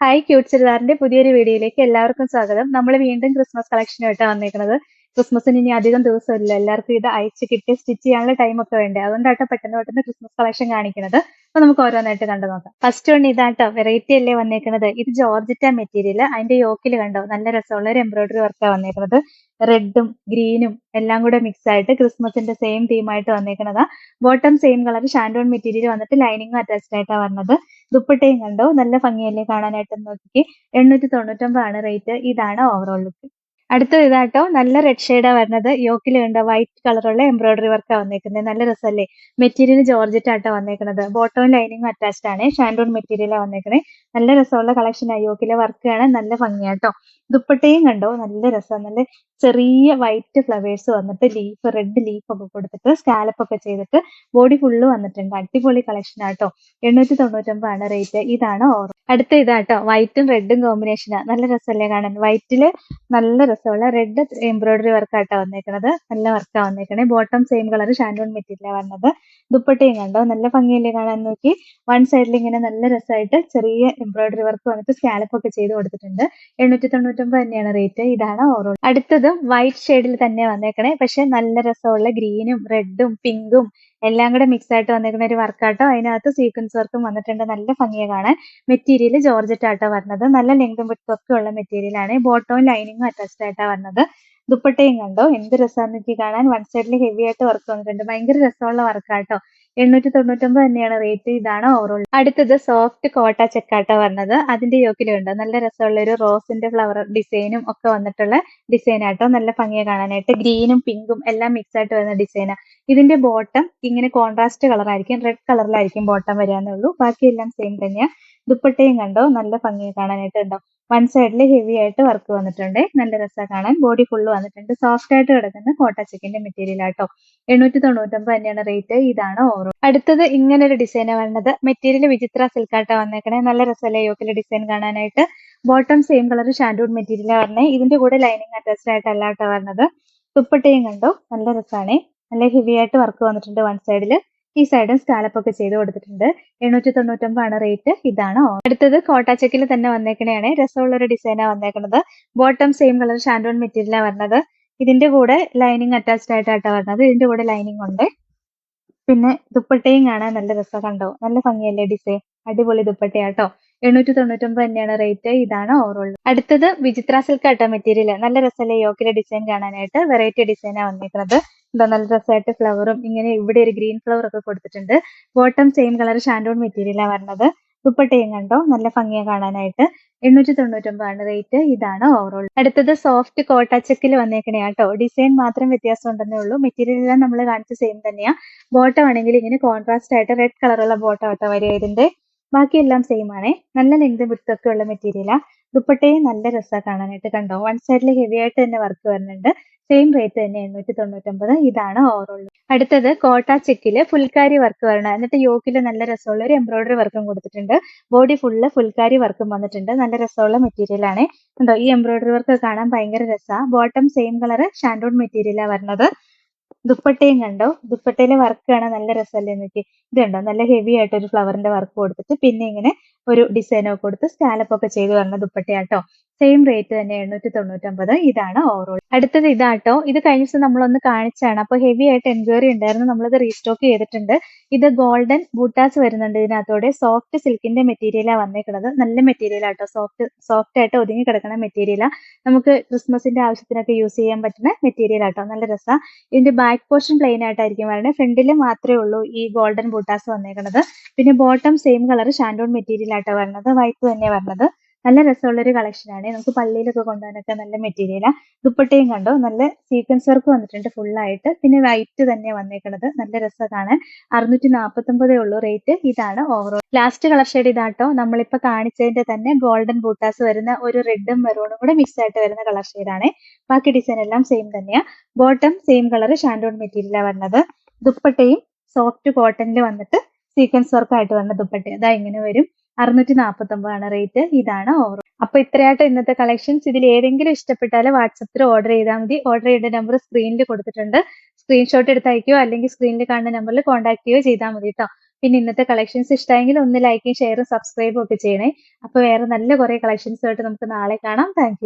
Hi cute ചുരിദാറിന്റെ പുതിയൊരു വീഡിയോയിലേക്ക് എല്ലാവർക്കും സ്വാഗതം. നമ്മൾ വീണ്ടും ക്രിസ്മസ് കളക്ഷനായിട്ട് വന്നേക്കുന്നത്. ക്രിസ്മസിന് ഇനി അധികം ദിവസമില്ല. എല്ലാവർക്കും ഇത് അയച്ച് കിട്ടി സ്റ്റിച്ച് ചെയ്യാനുള്ള ടൈം ഒക്കെ വേണ്ടേ. അതുകൊണ്ടാട്ടോ പെട്ടെന്ന് പെട്ടെന്ന് ക്രിസ്മസ് കളക്ഷൻ കാണിക്കുന്നത്. അപ്പൊ നമുക്ക് ഓരോന്നായിട്ട് കണ്ടു നോക്കാം. ഫസ്റ്റ് വൺ ഇതാട്ടോ. വെറൈറ്റി അല്ലേ വന്നേക്കുന്നത്. ഇത് ജോർജിറ്റ മെറ്റീരിയൽ അതിന്റെ യോക്കിൽ കണ്ടോ? നല്ല രസമുള്ള ഒരു എംബ്രോയിഡറി വർക്കാണ് വന്നേക്കുന്നത്. റെഡും ഗ്രീനും എല്ലാം കൂടെ മിക്സ് ആയിട്ട് ക്രിസ്മസിന്റെ സെയിം തീമായിട്ട് വന്നേക്കുന്നതാ. ബോട്ടം സെയിം കളർ ഷാൻഡോൺ മെറ്റീരിയൽ വന്നിട്ട് ലൈനിങ് അറ്റാച്ച്ഡ് ആയിട്ടാണ് വന്നത് ദുപ്പട്ടയും കണ്ടോ? നല്ല ഭംഗിയല്ലേ കാണാനായിട്ട് നോക്കിക്കേ. എണ്ണൂറ്റി തൊണ്ണൂറ്റൊമ്പതാണ് റേറ്റ് ഇതാണ് ഓവറോൾ ലുക്ക് അടുത്തത് ഇതാട്ടോ നല്ല റെഡ് ഷെയ്ഡാ വരുന്നത്. യോക്കിൽ കണ്ട വൈറ്റ് കളറുള്ള എംബ്രോയിഡറി വർക്കാണ് വന്നേക്കുന്നത് നല്ല രസമല്ലേ മെറ്റീരിയൽ ജോർജറ്റ് ആട്ടോ വന്നേക്കുന്നത് ബോട്ടവും ലൈനിങ്ങും അറ്റാച്ച്ഡ് ആണ്. ഷാൻഡോൺ മെറ്റീരിയലാണ് വന്നേക്കുന്നത് നല്ല രസമുള്ള കളക്ഷൻ ആ യോക്കിലെ വർക്ക് കാണാൻ. നല്ല ഭംഗിയാട്ടോ. ദുപ്പട്ടയും കണ്ടോ? നല്ല രസം. നല്ല ചെറിയ വൈറ്റ് ഫ്ലവേഴ്സ് വന്നിട്ട് ലീഫ് റെഡ് ലീഫ് ഒക്കെ കൊടുത്തിട്ട് സ്കാലപ്പ് ഒക്കെ ചെയ്തിട്ട് ബോഡി ഫുള്ള് വന്നിട്ടുണ്ട്. അടിപൊളി കളക്ഷൻ ആട്ടോ. എണ്ണൂറ്റി തൊണ്ണൂറ്റൊമ്പതാണ് റേറ്റ് ഇതാണ് ഓർ അടുത്ത ഇതാട്ടോ. വൈറ്റും റെഡും കോമ്പിനേഷനാണ് നല്ല രസമല്ലേ കാണാൻ. വൈറ്റിൽ നല്ല രസമുള്ള റെഡ് എംബ്രോയിഡറി വർക്കാട്ടോ വന്നേക്കണത്. നല്ല വർക്കാ വന്നേക്കണേ. ബോട്ടം സെയിം കളർ ഷാൻഡോൺ മെറ്റീരിയലാ വന്നത്. ദുപ്പട്ടയും കണ്ടോ? നല്ല ഭംഗിയല്ലേ കാണാൻ നോക്കി. വൺ സൈഡിൽ ഇങ്ങനെ നല്ല രസമായിട്ട് ചെറിയ എംബ്രോയിഡറി വർക്ക് വന്നിട്ട് സ്കാലപ്പ് ഒക്കെ ചെയ്ത് കൊടുത്തിട്ടുണ്ട്. എണ്ണൂറ്റി തൊണ്ണൂറ്റൊമ്പത് തന്നെയാണ് റേറ്റ് ഇതാണ് ഓവറോൾ അടുത്തത് വൈറ്റ് ഷെയ്ഡിൽ തന്നെ വന്നേക്കണേ. പക്ഷെ നല്ല രസമുള്ള ഗ്രീനും റെഡും പിങ്കും എല്ലാം കൂടെ മിക്സ് ആയിട്ട് വന്നേക്കുന്ന ഒരു വർക്കാട്ടോ അതിനകത്ത് സീക്വൻസ് വർക്കും വന്നിട്ടുണ്ട്. നല്ല ഭംഗിയെ കാണാൻ. മെറ്റീരിയൽ ജോർജറ്റ് ആട്ടോ വരുന്നത് നല്ല ലെങ്തും വിട്ടും ഒക്കെ ഉള്ള മെറ്റീരിയലാണ് ബോട്ടവും ലൈനിങ്ങും അറ്റാച്ച്ഡ് ആയിട്ടാ വന്നത്. ദുപ്പട്ടയും കണ്ടോ? എന്ത് രസമാണെന്ന് എനിക്ക് കാണാൻ. വൺ സൈഡിൽ ഹെവി ആയിട്ട് വർക്ക് വന്നിട്ടുണ്ട് ഭയങ്കര രസമുള്ള വർക്കാട്ടോ എണ്ണൂറ്റി തൊണ്ണൂറ്റൊമ്പത് തന്നെയാണ് റേറ്റ് ഇതാണ് ഓവറോൾ അടുത്തത് സോഫ്റ്റ് കോട്ട ചെക്കാട്ടോ വന്നത്. അതിന്റെ യോക്കിലുണ്ട് നല്ല രസമുള്ള ഒരു റോസിന്റെ ഫ്ലവർ ഡിസൈനും ഒക്കെ വന്നിട്ടുള്ള ഡിസൈൻ ആട്ടോ നല്ല ഭംഗിയെ കാണാനായിട്ട്. ഗ്രീനും പിങ്കും എല്ലാം മിക്സ് ആയിട്ട് വരുന്ന ഡിസൈനാ ഇതിന്റെ ബോട്ടം ഇങ്ങനെ കോൺട്രാസ്റ്റ് കളറായിരിക്കും റെഡ് കളറിലായിരിക്കും ബോട്ടം വരാന്നുള്ളൂ ബാക്കി ബാക്കിയെല്ലാം സെയിം തന്നെയാ. ദുപ്പട്ടയും കണ്ടോ? നല്ല ഭംഗി കാണാനായിട്ട് ഉണ്ടോ വൺ സൈഡിൽ ഹെവി ആയിട്ട് വർക്ക് വന്നിട്ടുണ്ട്. നല്ല രസമാണ് കാണാൻ. ബോഡി ഫുള്ള് വന്നിട്ടുണ്ട്. സോഫ്റ്റ് ആയിട്ട് കിടക്കുന്ന കോട്ട ചിക്കന്റെ മെറ്റീരിയൽ ആട്ടോ. എണ്ണൂറ്റി തൊണ്ണൂറ്റൊമ്പത് തന്നെയാണ് റേറ്റ് ഇതാണ് ഓവറോൾ അടുത്തത് ഇങ്ങനെ ഒരു ഡിസൈൻ വന്നത്. മെറ്റീരിയൽ വിചിത്ര സിൽക്കാട്ട വന്നേക്കണേ. നല്ല രസമല്ലേ യോക്കിലെ ഡിസൈൻ കാണാനായിട്ട്. ബോട്ടം സെയിം കളർ ഷാൻഡൂഡ് മെറ്റീരിയൽ വരണേ ഇതിന്റെ കൂടെ ലൈനിങ് അറ്റാച്ച്ഡ് ആയിട്ട് അല്ലാട്ടോ വരുന്നത് ദുപ്പട്ടയും കണ്ടോ? നല്ല രസമാണ് നല്ല ഹെവി ആയിട്ട് വർക്ക് വന്നിട്ടുണ്ട് വൺ സൈഡിൽ ഈ സൈഡും സ്കാലപ്പ് ഒക്കെ ചെയ്ത് കൊടുത്തിട്ടുണ്ട്. എണ്ണൂറ്റി തൊണ്ണൂറ്റൊമ്പതാണ് റേറ്റ് ഇതാണ് അടുത്തത് കോട്ടാച്ചക്കിൽ തന്നെ വന്നേക്കണയാണ് രസമുള്ള ഒരു ഡിസൈനാണ് വന്നേക്കുന്നത് ബോട്ടം സെയിം കളർ ഷാൻഡോൺ മെറ്റീരിയലാണ് വരുന്നത് ഇതിന്റെ കൂടെ ലൈനിങ് അറ്റാച്ച്ഡ് ആയിട്ടാണ് വരുന്നത് ഇതിന്റെ കൂടെ ലൈനിങ് ഉണ്ട്. പിന്നെ ദുപ്പട്ടയും കാണാൻ നല്ല രസം കണ്ടോ? നല്ല ഭംഗിയല്ലേ ഡിസൈൻ അടിപൊളി ദുപ്പട്ടയാട്ടോ. എണ്ണൂറ്റി തൊണ്ണൂറ്റൊമ്പത് തന്നെയാണ് റേറ്റ് ഇതാണ് ഓവറോൾ അടുത്തത് വിചിത്ര സിൽക്ക് ആട്ടോ മെറ്റീരിയൽ നല്ല രസമല്ലേ യോക്കിലെ ഡിസൈൻ കാണാനായിട്ട്? വെറൈറ്റി ഡിസൈനാണ് വന്നേക്കുന്നത് എന്താ നല്ല രസമായിട്ട് ഫ്ലവറും ഇങ്ങനെ ഇവിടെ ഒരു ഗ്രീൻ ഫ്ലവർ ഒക്കെ കൊടുത്തിട്ടുണ്ട്. ബോട്ടം സെയിം കളർ ഷാൻഡോൺ മെറ്റീരിയലാണ് വരുന്നത് ദുപ്പട്ടയും കണ്ടോ? നല്ല ഭംഗിയാ കാണാനായിട്ട്. എണ്ണൂറ്റി തൊണ്ണൂറ്റൊമ്പതാണ് റേറ്റ് ഇതാണ് ഓവറോൾ അടുത്തത് സോഫ്റ്റ് കോട്ട ചെക്കിൽ വന്നേക്കണേ കേട്ടോ ഡിസൈൻ മാത്രം വ്യത്യാസം ഉണ്ടെന്നേ ഉള്ളൂ. മെറ്റീരിയൽ എല്ലാം നമ്മൾ കാണിച്ച സെയിം തന്നെയാ. ബോട്ടം ആണെങ്കിൽ ഇങ്ങനെ കോൺട്രാസ്റ്റ് ആയിട്ട് റെഡ് കളറുള്ള ബോട്ടം ആട്ടോ വരിക ഇതിന്റെ ബാക്കിയെല്ലാം സെയിം ആണേ. നല്ല ലെങ്ത് വിടുത്തൊക്കെ ഉള്ള മെറ്റീരിയലാ ദുപ്പട്ടയും നല്ല രസമാണ് കാണാനായിട്ട്. കണ്ടോ? വൺ സൈഡിൽ ഹെവി ആയിട്ട് തന്നെ വർക്ക് വരുന്നുണ്ട്. സെയിം റേറ്റ് തന്നെ എണ്ണൂറ്റി തൊണ്ണൂറ്റൊമ്പത് ഇതാണ് ഓവറോൾ അടുത്തത് കോട്ട ചെക്കിൽ ഫുൽക്കാരി വർക്ക് വരണം. എന്നിട്ട് യോക്കിൽ നല്ല രസമുള്ള ഒരു എംബ്രോയിഡറി വർക്കും കൊടുത്തിട്ടുണ്ട്. ബോഡി ഫുള്ള് ഫുൽക്കാരി വർക്കും വന്നിട്ടുണ്ട്. നല്ല രസമുള്ള മെറ്റീരിയൽ ആണ്. കണ്ടോ? ഈ എംബ്രോയിഡറി വർക്ക് കാണാൻ ഭയങ്കര രസമാണ് ബോട്ടം സെയിം കളർ ഷാൻഡോൺ മെറ്റീരിയലാണ് വരുന്നത്. ദുപ്പട്ടയും കണ്ടോ? ദുപ്പട്ടയിലെ വർക്ക് കാണാൻ നല്ല രസമല്ലേ നോക്കി ഇത് കണ്ടോ? നല്ല ഹെവി ആയിട്ട് ഒരു ഫ്ലവറിന്റെ വർക്ക് കൊടുത്തിട്ട് പിന്നെ ഇങ്ങനെ ഒരു ഡിസൈനോ കൊടുത്ത് സ്കാലപ്പ് ഒക്കെ ചെയ്ത് വരുന്ന ദുപ്പട്ടയാട്ടോ. സെയിം റേറ്റ് തന്നെ എണ്ണൂറ്റി തൊണ്ണൂറ്റൊമ്പത് ഇതാണ് ഓവറോൾ അടുത്തത് ഇതാട്ടോ. ഇത് കഴിഞ്ഞ ദിവസം നമ്മളൊന്ന് കാണിച്ചാണ്. അപ്പോൾ ഹെവി ആയിട്ട് എൻക്വയറി ഉണ്ടായിരുന്നു. നമ്മളിത് റീസ്റ്റോക്ക് ചെയ്തിട്ടുണ്ട്. ഇത് ഗോൾഡൻ ബൂട്ടാസ് വരുന്നുണ്ട് ഇതിനകത്തോടെ. സോഫ്റ്റ് സിൽക്കിന്റെ മെറ്റീരിയലാണ് വന്നേക്കുന്നത് നല്ല മെറ്റീരിയൽ ആട്ടോ സോഫ്റ്റ് സോഫ്റ്റ് ആയിട്ട് ഒതുങ്ങി കിടക്കുന്ന മെറ്റീരിയലാണ് നമുക്ക് ക്രിസ്മസിന്റെ ആവശ്യത്തിനൊക്കെ യൂസ് ചെയ്യാൻ പറ്റുന്ന മെറ്റീരിയൽ ആട്ടോ നല്ല രസമാണ് ഇതിന്റെ ബാക്ക് പോർഷൻ പ്ലെയിൻ ആയിട്ടായിരിക്കും വരുന്നത് ഫ്രണ്ടിൽ മാത്രമേ ഉള്ളൂ ഈ ഗോൾഡൻ ബൂട്ടാസ് വന്നേക്കുന്നത് പിന്നെ ബോട്ടം സെയിം കളർ ഷാൻഡോൺ മെറ്റീരിയൽ ആട്ടോ വരുന്നത് വൈറ്റ് തന്നെ വരുന്നത് നല്ല രസമുള്ള കളക്ഷൻ ആണ്. നമുക്ക് പള്ളിയിലൊക്കെ കൊണ്ടുപോകാനൊക്കെ നല്ല മെറ്റീരിയലാ ദുപ്പട്ടയും കണ്ടോ? നല്ല സീക്വൻസ് വർക്ക് വന്നിട്ടുണ്ട് ഫുൾ ആയിട്ട്. പിന്നെ വൈറ്റ് തന്നെ വന്നേക്കുന്നത് നല്ല രസമാണ് അറുന്നൂറ്റി നാൽപ്പത്തൊമ്പതേ ഉള്ളൂ റേറ്റ് ഇതാണ് ഓവറോൾ ലാസ്റ്റ് കളർ ഷെയ്ഡ് ഇതാട്ടോ. നമ്മളിപ്പോ കാണിച്ചതിന്റെ തന്നെ ഗോൾഡൻ ബൂട്ടാസ് വരുന്ന ഒരു റെഡും മെറൂണും കൂടെ മിക്സ് ആയിട്ട് വരുന്ന കളർ ഷെയ്ഡാണ് ബാക്കി ഡിസൈൻ എല്ലാം സെയിം തന്നെയാ. ബോട്ടം സെയിം കളർ ഷാൻഡോൺ മെറ്റീരിയലാണ് വരുന്നത്. ദുപ്പട്ടയും സോഫ്റ്റ് കോട്ടണിൽ വന്നിട്ട് സീക്വൻസ് വർക്ക് ആയിട്ട് വന്ന ദുപ്പട്ട. അതാ ഇങ്ങനെ വരും. അറുന്നൂറ്റി നാൽപ്പത്തി റേറ്റ് ഇതാണ് ഓവർ അപ്പൊ ഇത്രയായിട്ട് ഇന്നത്തെ കളക്ഷൻസ് ഇതിൽ ഏതെങ്കിലും ഇഷ്ടപ്പെട്ടാൽ വാട്സപ്പിൽ ഓർഡർ ചെയ്താൽ മതി. ഓർഡർ ചെയ്യേണ്ട നമ്പർ സ്ക്രീനിൽ കൊടുത്തിട്ടുണ്ട്. സ്ക്രീൻഷോട്ട് എടുത്ത് അയക്കുകയോ അല്ലെങ്കിൽ സ്ക്രീനിൽ കാണുന്ന നമ്പറിൽ കോൺടാക്ട് ചെയ്യുകയോ ചെയ്താൽ മതി കേട്ടോ പിന്നെ ഇന്നത്തെ കളക്ഷൻസ് ഇഷ്ടമെങ്കിൽ ഒന്ന് ലൈക്കും ഷെയറും സബ്സ്ക്രൈബും ഒക്കെ ചെയ്യണേ. അപ്പൊ വേറെ നല്ല കുറെ കളക്ഷൻസ് ആയിട്ട് നമുക്ക് നാളെ കാണാം. താങ്ക്